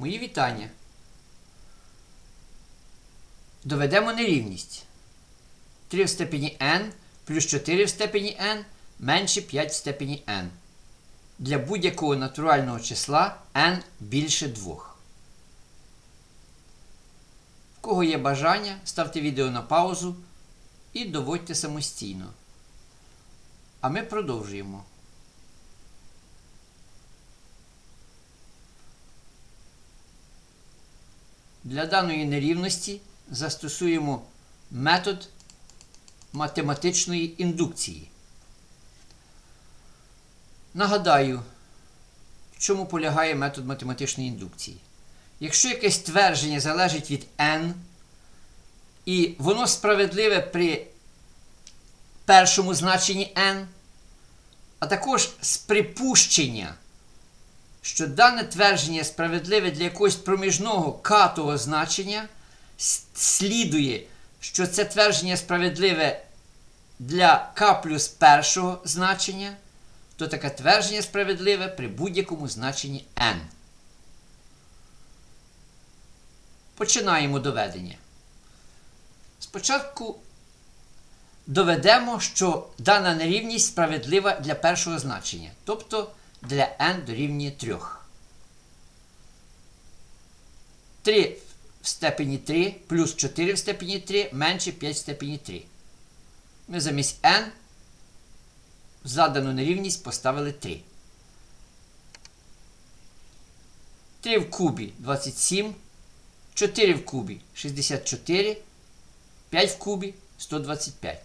Мої вітання. Доведемо нерівність. 3 в степені n плюс 4 в степені n менше 5 в степені n. Для будь-якого натурального числа n більше 2. В кого є бажання, ставте відео на паузу і доводьте самостійно. А ми продовжуємо. Для даної нерівності застосуємо метод математичної індукції. Нагадаю, в чому полягає метод математичної індукції. Якщо якесь твердження залежить від n, і воно справедливе при першому значенні n, а також з припущення, що дане твердження справедливе для якогось проміжного катого значення, слідує, що це твердження справедливе для k плюс першого значення, то таке твердження справедливе при будь-якому значенні n. Починаємо доведення. Спочатку доведемо, що дана нерівність справедлива для першого значення, тобто для n дорівнює 3. 3 в степені 3 плюс 4 в степені 3 менше 5 в степені 3. Ми замість n в задану нерівність поставили 3. 3 в кубі 27, 4 в кубі 64, 5 в кубі 125.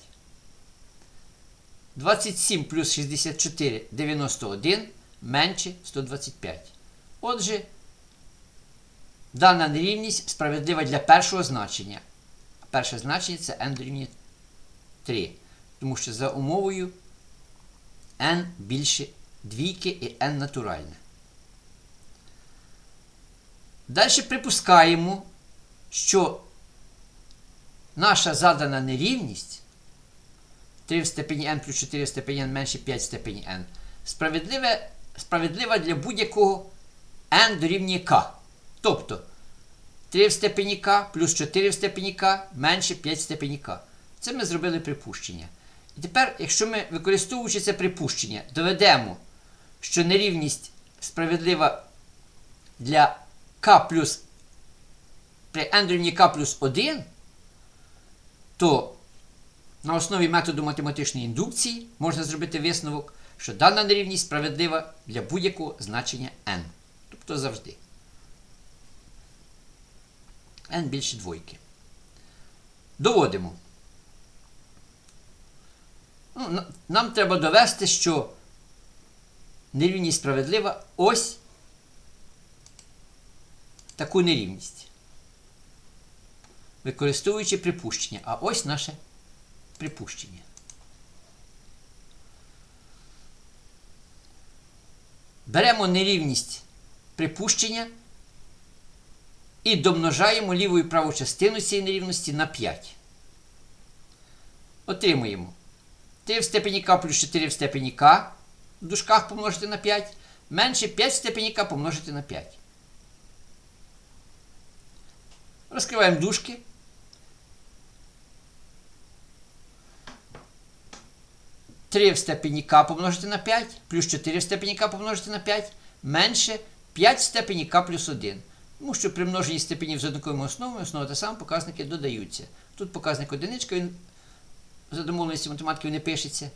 27 плюс 64 91 менше 125. Отже, дана нерівність справедлива для першого значення. Перше значення це n дорівнює 3. Тому що за умовою n більше двійки і n натуральне. Далі припускаємо, що наша задана нерівність 3 в степені n плюс 4 в степені n менше 5 в степені n справедливе, справедлива для будь-якого n дорівнює k. Тобто 3 в степені k плюс 4 в степені k менше 5 в степені k. Це ми зробили припущення. І тепер, якщо ми, використовуючи це припущення, доведемо, що нерівність справедлива для k плюс при n дорівнює k плюс 1, то на основі методу математичної індукції можна зробити висновок, що дана нерівність справедлива для будь-якого значення n. Тобто завжди. n більше двойки. Доводимо. Ну, нам треба довести, що нерівність справедлива ось таку нерівність. Використовуючи припущення. А ось наше припущення. Беремо нерівність припущення і домножаємо ліву і праву частину цієї нерівності на 5. Отримуємо 3 в степені k плюс 4 в степені k в дужках помножити на 5 менше 5 в степені k помножити на 5. Розкриваємо дужки. Три в степені k помножити на 5, плюс 4 в степені k помножити на 5, менше 5 в степені k плюс 1. Тому що при множенні степенів з однаковими основами основа та сама показники додаються. Тут показник одиничка, він за домовленістю математиків не пишеться,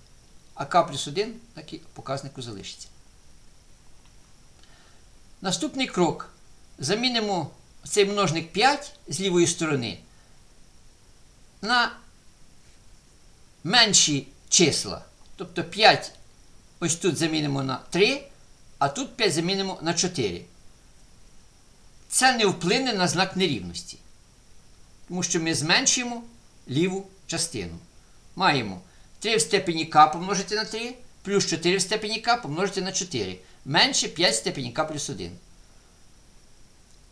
а k плюс 1 так і показнику залишиться. Наступний крок. Замінимо цей множник 5 з лівої сторони на менші числа. Тобто 5 ось тут замінимо на 3, а тут 5 замінимо на 4. Це не вплине на знак нерівності. Тому що ми зменшуємо ліву частину. Маємо 3 в степені k помножити на 3, плюс 4 в степені k помножити на 4. Менше 5 в степені k плюс 1.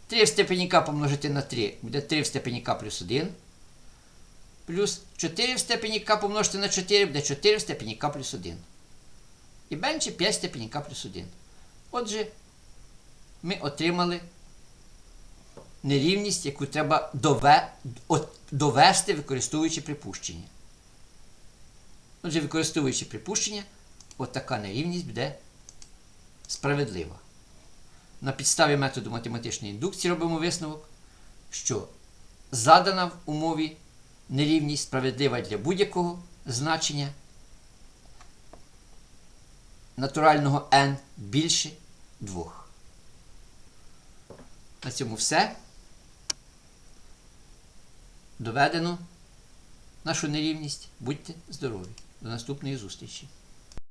3 в степені k помножити на 3 буде 3 в степені k плюс 1. Плюс 4 в степені k помножити на 4 буде 4 в степені k плюс 1. І менше 5 в степені k плюс 1. Отже, ми отримали нерівність, яку треба довести, використовуючи припущення. Отже, використовуючи припущення, от така нерівність буде справедлива. На підставі методу математичної індукції робимо висновок, що задана в умові нерівність справедлива для будь-якого значення натурального n більше 2. На цьому все. Доведено нашу нерівність. Будьте здорові! До наступної зустрічі!